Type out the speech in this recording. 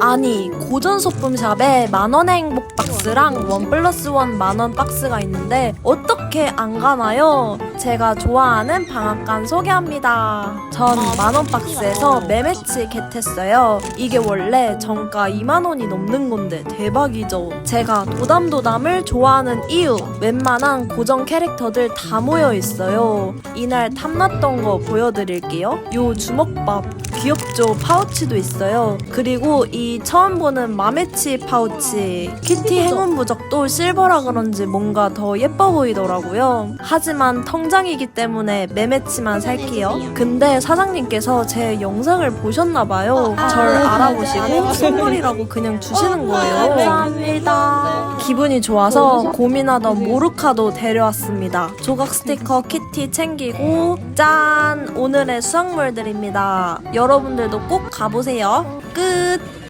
아니 고전 소품샵에 만원의 행복 박스랑 원 플러스 원 만원 박스가 있는데 어떻게 안 가나요? 제가 좋아하는 방앗간 소개합니다. 전 만원 박스에서 매매치 겟했어요. 이게 원래 정가 2만원이 넘는 건데 대박이죠. 제가 도담도담을 좋아하는 이유 웬만한 고전 캐릭터들 다 모여 있어요. 이날 탐났던 거 보여드릴게요. 요 주먹밥 귀엽죠? 파우치도 있어요. 그리고 이 처음 보는 마메치 파우치. 키티 행운 부적도 실버라 그런지 뭔가 더 예뻐 보이더라고요. 하지만 통장이기 때문에 매매치만 살게요. 근데 사장님께서 제 영상을 보셨나봐요. 절 알아보시고 선물이라고 그냥 주시는 거예요. 감사합니다. 기분이 좋아서 고민하던 모르카도 데려왔습니다. 조각 스티커 키티 챙기고 짠! 오늘의 수확물들입니다. 여러분들도 꼭 가보세요. 끝!